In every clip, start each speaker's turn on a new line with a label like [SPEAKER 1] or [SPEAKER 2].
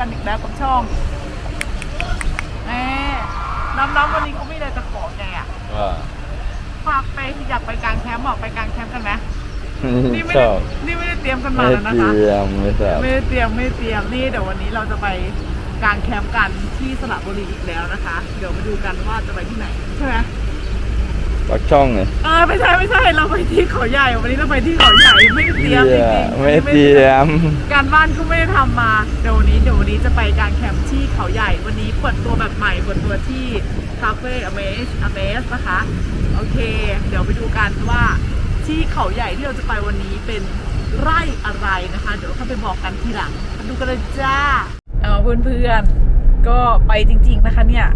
[SPEAKER 1] กันอีกแล้วกับช่องแหมน้ำน้ำวันนี้เขาไม่ได้จะขอแกอะ
[SPEAKER 2] ว่า
[SPEAKER 1] ฝากไปอยากไปกลางแคมป์บอกไปกลางแคมป์กันไหมนี่ไม่
[SPEAKER 2] ช
[SPEAKER 1] ได้
[SPEAKER 2] อบ
[SPEAKER 1] นี่ไม่ได้เตรียมกันมา
[SPEAKER 2] ไม่
[SPEAKER 1] แล้วนะ
[SPEAKER 2] เต
[SPEAKER 1] คะ
[SPEAKER 2] รียมไม่ทราบ
[SPEAKER 1] ไม่ได้เตรียมไม่ได้เตรียมนี่เดี๋ยววันนี้เราจะไปกางแคมป์กันที่สระบุรีอีกแล้วนะคะ เดี๋ยวมาดูกันว่าจะไปที่ไหนใช่ไหม
[SPEAKER 2] ปักช่องไง
[SPEAKER 1] เออไม่ใช่ไม่ใช่เราไปที่เขาใหญ่วันนี้เราไปที่เขาใหญ่ไม่ได้เตรียมจริงๆ
[SPEAKER 2] ไม่เตรียม
[SPEAKER 1] การบ้านก็ไม่ได้ทำมาเดี๋ยววันนี้เดี๋ยววันนี้จะไปกางแคมป์ที่เขาใหญ่วันนี้เปิดตัวแบบใหม่เปิดตัวที่คาเฟ่อเมสอเมสนะคะโอเค เดี๋ยวไปดูกันว่าที่เขาใหญ่ที่เราจะไปวันนี้เป็นไร่อะไรนะคะ เดี๋ยวเข้าไปบอกกันทีหลังมาดูกันเลยจ้าเอาเพื่อนๆก็ไปจริง ๆนะคะเนี่ย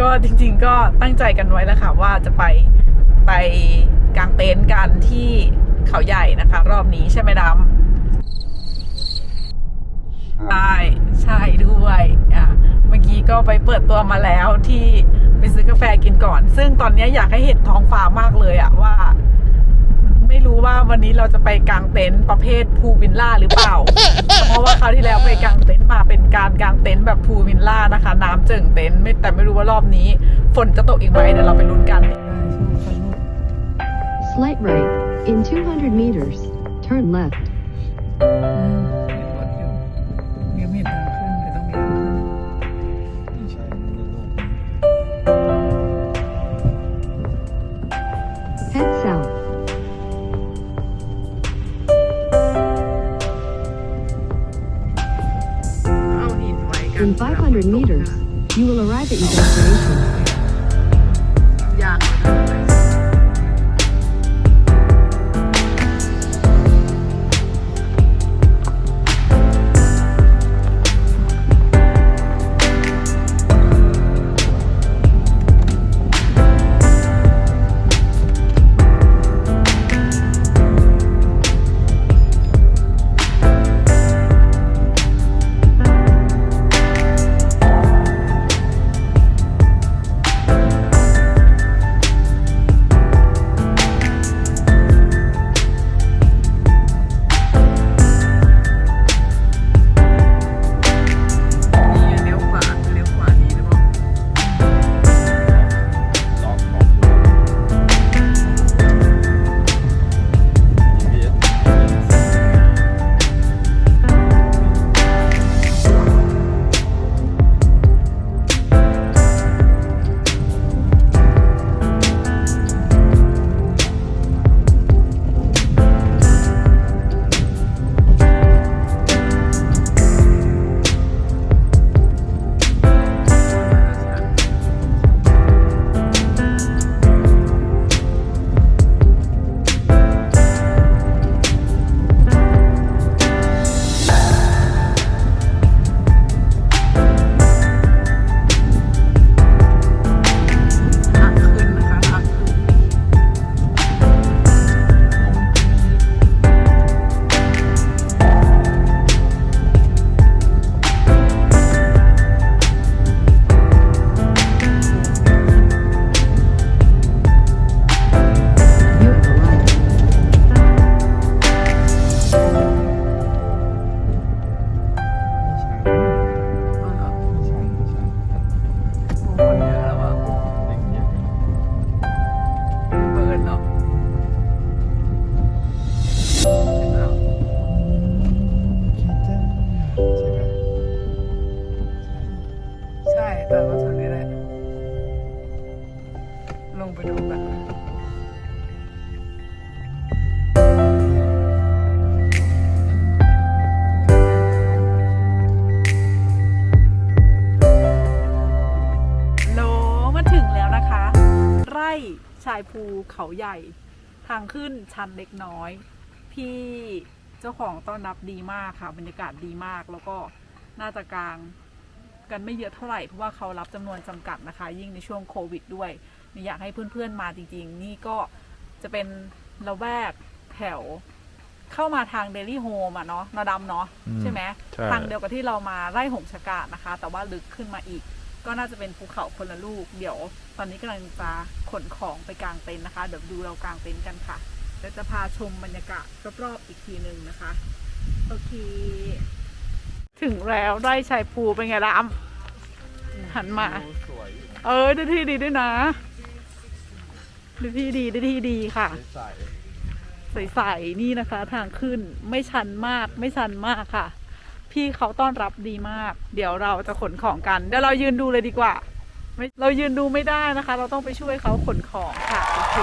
[SPEAKER 1] ก็จริง ๆ ก็ตั้งใจกันไว้แล้วค่ะ ว่าจะไปไปกางเต็นท์กันที่เขาใหญ่นะคะ รอบนี้ใช่ไหมดำใช่ใช่ด้วยอะเมื่อกี้ก็ไปเปิดตัวมาแล้วที่ไปซื้อกาแฟกินก่อน ซึ่งตอนนี้อยากให้เห็นท้องฟ้ามากเลยอะว่า ไม่รู้ว่าวันนี้เราจะไปกางเต็นท์ประเภทพูวินล่าหรือเปล่า เพราะว่าคราวที่แล้วไปกางเต็นท์มาเป็นการกางเต็นท์แบบพูวินล่านะคะ น้ำเจิ่งเต็นท์ไม่แต่ไม่รู้ว่ารอบนี้ ฝนจะตกอีกไหมเดี๋ยวเราไปลุ้นกัน
[SPEAKER 3] Slight right. In 200 meters, turn left. meters, you will arrive at your destination.
[SPEAKER 1] Yeah. ชายภูเขาใหญ่ ทางขึ้นชันเล็กน้อย พี่เจ้าของต้อนรับดีมากค่ะ บรรยากาศดีมาก แล้วก็น่าจะกลางกันไม่เยอะเท่าไหร่ เพราะว่าเขารับจำนวนจำกัดนะคะ ยิ่งในช่วงโควิดด้วยนี่อยากให้เพื่อนๆมาจริงๆ นี่ก็จะเป็นละแวกแถวเข้ามาทางเดลี่โฮมอะเนาะนาดำเนาะ
[SPEAKER 2] อืม
[SPEAKER 1] ใช่ไหม
[SPEAKER 2] ใช่
[SPEAKER 1] ทางเดียวกับที่เรามาไร่หงชะกาดนะคะ แต่ว่าลึกขึ้นมาอีก ก็น่าจะเป็นภูเขาคนละลูก เดี๋ยว ตอนนี้กำลังจะขนของไปกางเต็นท์นะคะ เดี๋ยวดูเรากางเต็นท์กันค่ะเดี๋ยวจะพาชมบรรยากาศรอบๆอีกทีหนึ่งนะคะ โอเค ถึงแล้วไร่ชายภูเป็นไงล่ะอ้ำหันมา
[SPEAKER 2] สวย
[SPEAKER 1] เออได้ที่ดีด้วยนะได้ที่ดีได้ที่ดีค่ะ
[SPEAKER 2] ใส
[SPEAKER 1] ใสๆนี่นะคะทางขึ้นไม่ชันมากไม่ชันมากค่ะ พี่เขาต้อนรับดีมาก เดี๋ยวเราจะขนของกัน เดี๋ยวเรายืนดูเลยดีกว่า เรายืนดูไม่ได้นะคะ เราต้องไปช่วยเขาขนของค่ะโอเค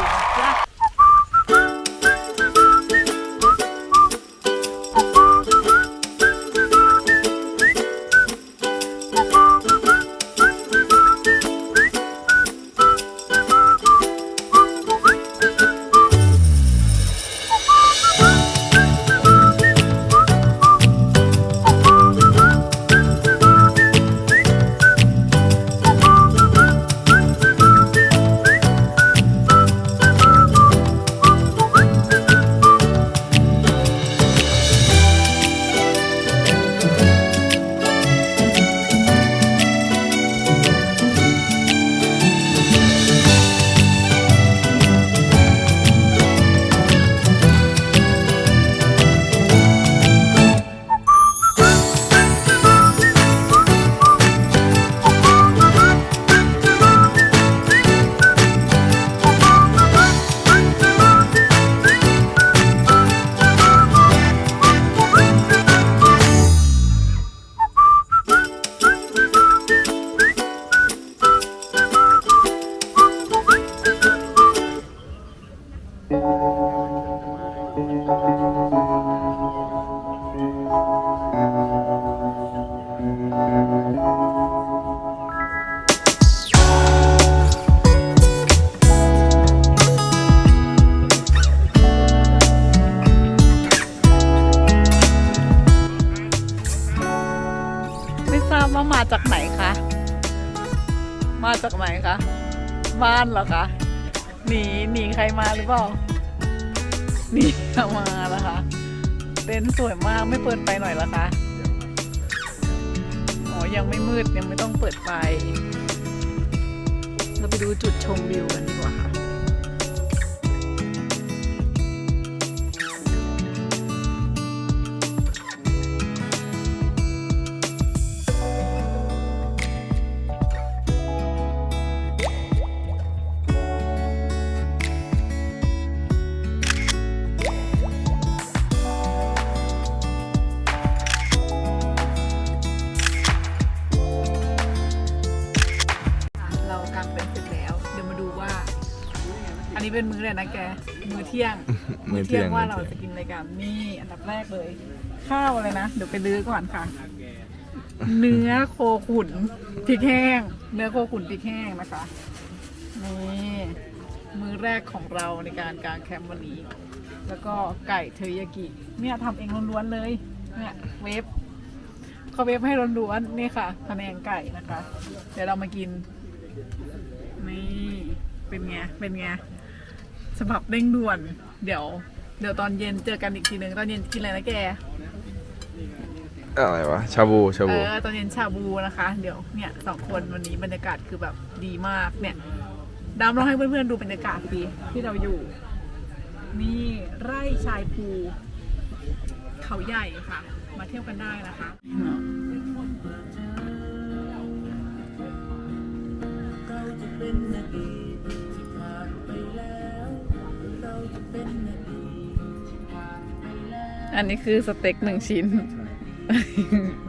[SPEAKER 1] ว่ามาจากไหนคะ มาจากไหนคะ บ้านเหรอคะ หนีหนีใครมาหรือเปล่า หนีมาแล้วคะ เต็นท์สวยมากไม่เปิดไฟหน่อยเหรอคะ อ๋อ ยังไม่มืดยังไม่ต้องเปิดไฟ เราไปดูจุดชมวิวกันดีกว่า เที่ยง
[SPEAKER 2] มือเที่ยง
[SPEAKER 1] ว่า
[SPEAKER 2] มือ
[SPEAKER 1] เรา
[SPEAKER 2] เที่ยง
[SPEAKER 1] จะกินอะไรกันนี่อันดับแรกเลย ข้าวอะไรนะเดี๋ยวไปลื้อก่อนค่ะ เนื้อโคขุนพริกแห้ง เนื้อโคขุนพริกแห้งนะคะนี่มื้อแรกของเราในการกางแคมป์วันนี้ แล้วก็ไก่เทอริยากิเนี่ยทำเองล้วนๆเลยเนี่ยเวฟเขาเวฟให้ล้วนๆนี่ค่ะพะแนงไก่นะคะ เดี๋ยวเรามากินนี่เป็นไงเป็นไง ฉบับเร่งด่วน เดี๋ยว เดี๋ยวตอนเย็นเจอกันอีกทีนึงตอนเย็นกินอะไรนะแก
[SPEAKER 2] อะไรวะ ชาบู ชา
[SPEAKER 1] เอ
[SPEAKER 2] บู
[SPEAKER 1] อตอนเย็นชาบูนะคะ เดี๋ยวเนี่ยสองคนวันนี้บรรยากาศคือแบบดีมากเนี่ยดามลองให้เพื่อนๆดูบรรยากาศดีที่เราอยู่ นี่ไร่ชายภูเขาใหญ่ค่ะ มาเที่ยวกันได้นะคะอั นนี้คือสเต็กหนึ่งชิ้น
[SPEAKER 2] หอ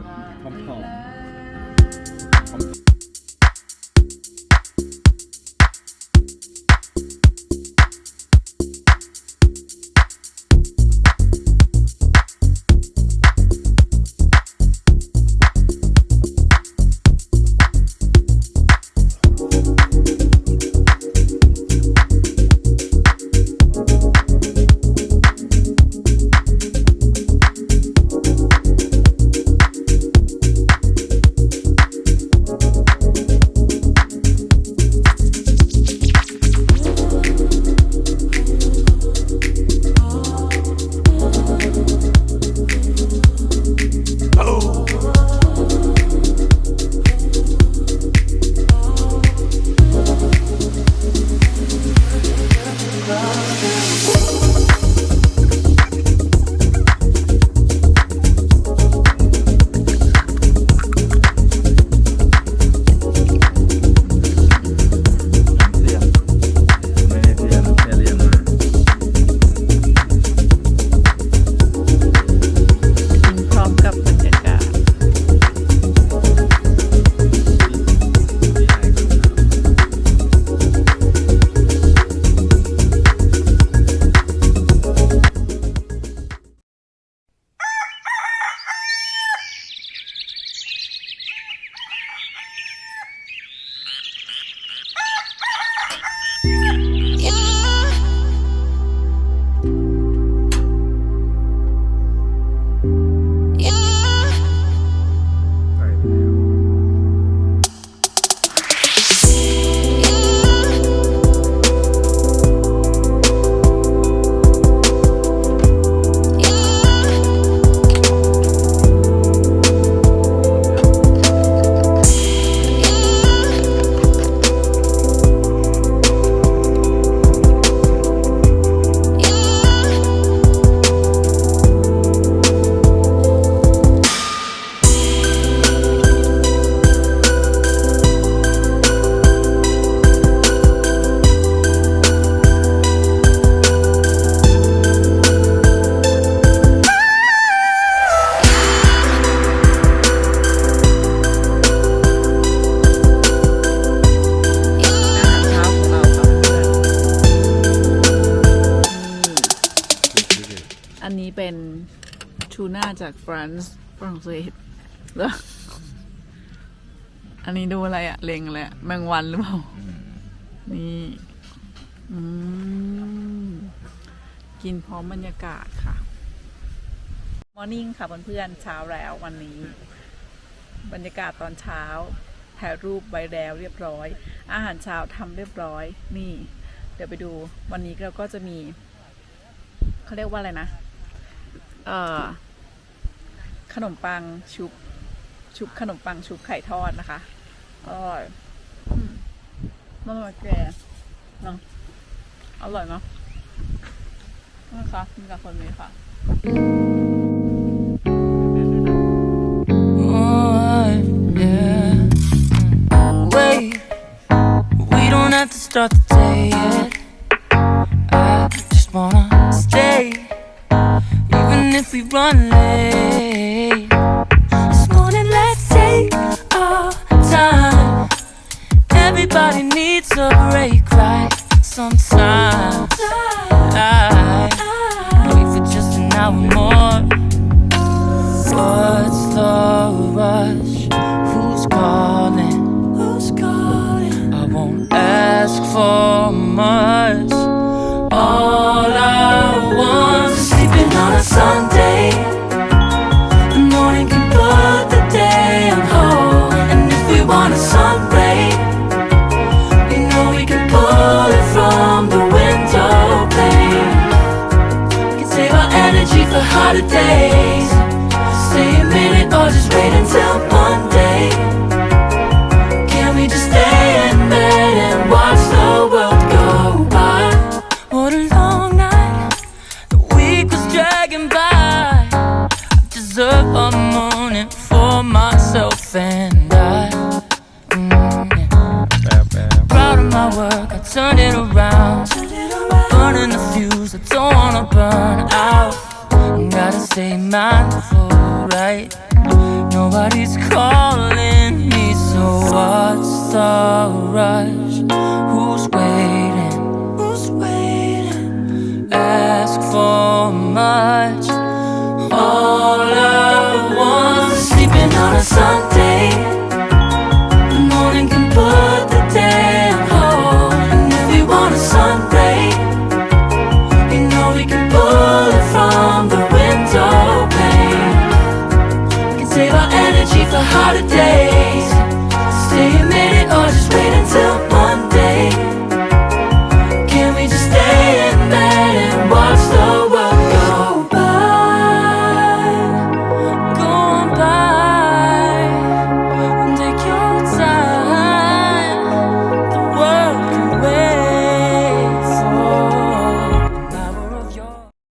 [SPEAKER 1] ทูน่าจากฟรานซ์ฝรั่งเศสเหรออันนี้ดูอะไรอะเลงอะไรอะแมงวันหรือเปล่า นี่ อืม กินพร้อมบรรยากาศค่ะ มอร์นิ่งค่ะเพื่อนๆเช้าแล้ววันนี้ บรรยากาศตอนเช้าถ่ายรูปไว้แล้วเรียบร้อย อาหารเช้าทำเรียบร้อย นี่ เดี๋ยวไปดูวันนี้เราก็จะมี เขาเรียกว่าอะไรนะเอ่อ ขนมปังชุบ ชุบขนมปังชุบไข่ทอดนะคะอร่อยมันมาแกเนาะอร่อยเนาะนะคะมีกับคนนี้ค่ะ
[SPEAKER 4] start the day we run. Nobody's calling me, so what's the holiday.